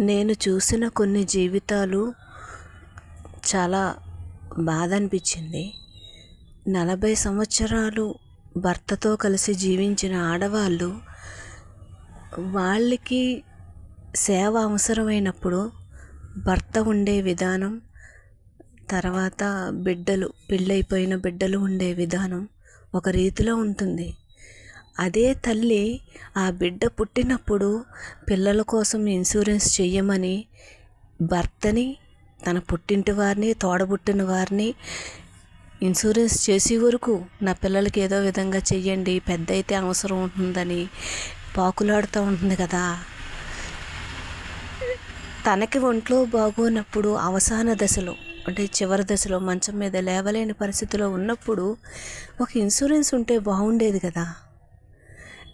నేను చూసిన కొన్ని జీవితాలు చాలా బాధ అనిపించింది నలభై సంవత్సరాలు భర్తతో కలిసి జీవించిన ఆడవాళ్ళు వాళ్ళకి సేవ అవసరమైనప్పుడు భర్త ఉండే విధానం తర్వాత బిడ్డలు పెళ్ళైపోయిన బిడ్డలు ఉండే విధానం ఒక రీతిలో ఉంటుంది. అదే తల్లి ఆ బిడ్డ పుట్టినప్పుడు పిల్లల కోసం ఇన్సూరెన్స్ చెయ్యమని భర్తని తన పుట్టింటి వారిని తోడబుట్టిన వారిని ఇన్సూరెన్స్ చేసే వరకు నా పిల్లలకి ఏదో విధంగా చెయ్యండి పెద్ద అయితే అవసరం ఉంటుందని పాకులాడుతూ ఉంటుంది కదా. తనకి ఒంట్లో బాగోనప్పుడు అవసాన దశలో అంటే చివరి దశలో మంచం మీద లేవలేని పరిస్థితిలో ఉన్నప్పుడు ఒక ఇన్సూరెన్స్ ఉంటే బాగుండేది కదా.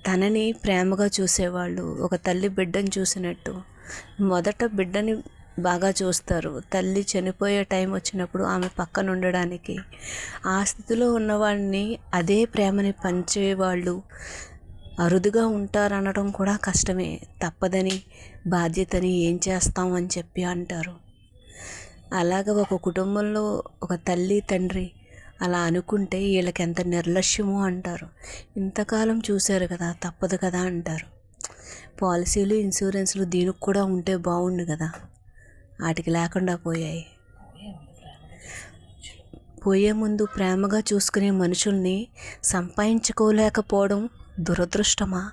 తనని ప్రేమగా చూసేవాళ్ళు ఒక తల్లి బిడ్డను చూసినట్టు. మొదట బిడ్డని బాగా చూస్తారు. తల్లి చనిపోయే టైం వచ్చినప్పుడు ఆమె పక్కన ఉండడానికి ఆ స్థితిలో ఉన్నవాడిని అదే ప్రేమని పంచేవాళ్ళు. అరుదుగా ఉంటారనడం కూడా కష్టమే. తప్పదని బాధ్యతని ఏం చేస్తాం అని చెప్పి అంటారు. అలాగ ఒక కుటుంబంలో ఒక తల్లి తండ్రి అలా అనుకుంటే వీళ్ళకి ఎంత నిర్లక్ష్యమో అంటారు. ఇంతకాలం చూశారు కదా తప్పదు కదా అంటారు. పాలసీలు ఇన్సూరెన్స్లు దీనికి కూడా ఉంటే బాగుండు కదా. వాటికి లేకుండా పోయాయి. పోయే ముందు ప్రేమగా చూసుకునే మనుషుల్ని సంపాదించుకోలేకపోవడం దురదృష్టమా?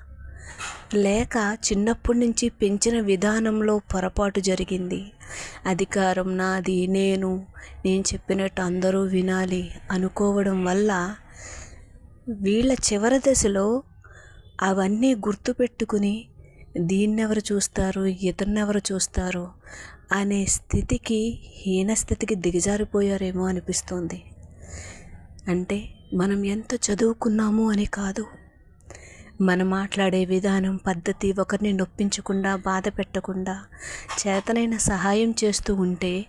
లేక చిన్నప్పటి నుంచి పెంచిన విధానంలో పొరపాటు జరిగింది. అధికారం నాది నేను నేను చెప్పినట్టు అందరూ వినాలి అనుకోవడం వల్ల వీళ్ళ చివరి దశలో అవన్నీ గుర్తుపెట్టుకుని దీన్నెవరు చూస్తారు ఇతన్నెవరు చూస్తారు అనే స్థితికి హీన స్థితికి దిగజారిపోయారేమో అనిపిస్తుంది. అంటే మనం ఎంత చదువుకున్నాము అని కాదు. మనం మాట్లాడే విధానం పద్ధతి ఒకరిని నొప్పించకుండా బాధ పెట్టకుండా చేతనైన సహాయం చేస్తూ ఉంటే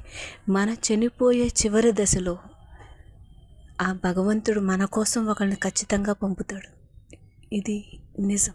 మన చనిపోయే చివరి దశలో ఆ భగవంతుడు మన కోసం ఒకరిని ఖచ్చితంగా పంపుతాడు. ఇది నిజం.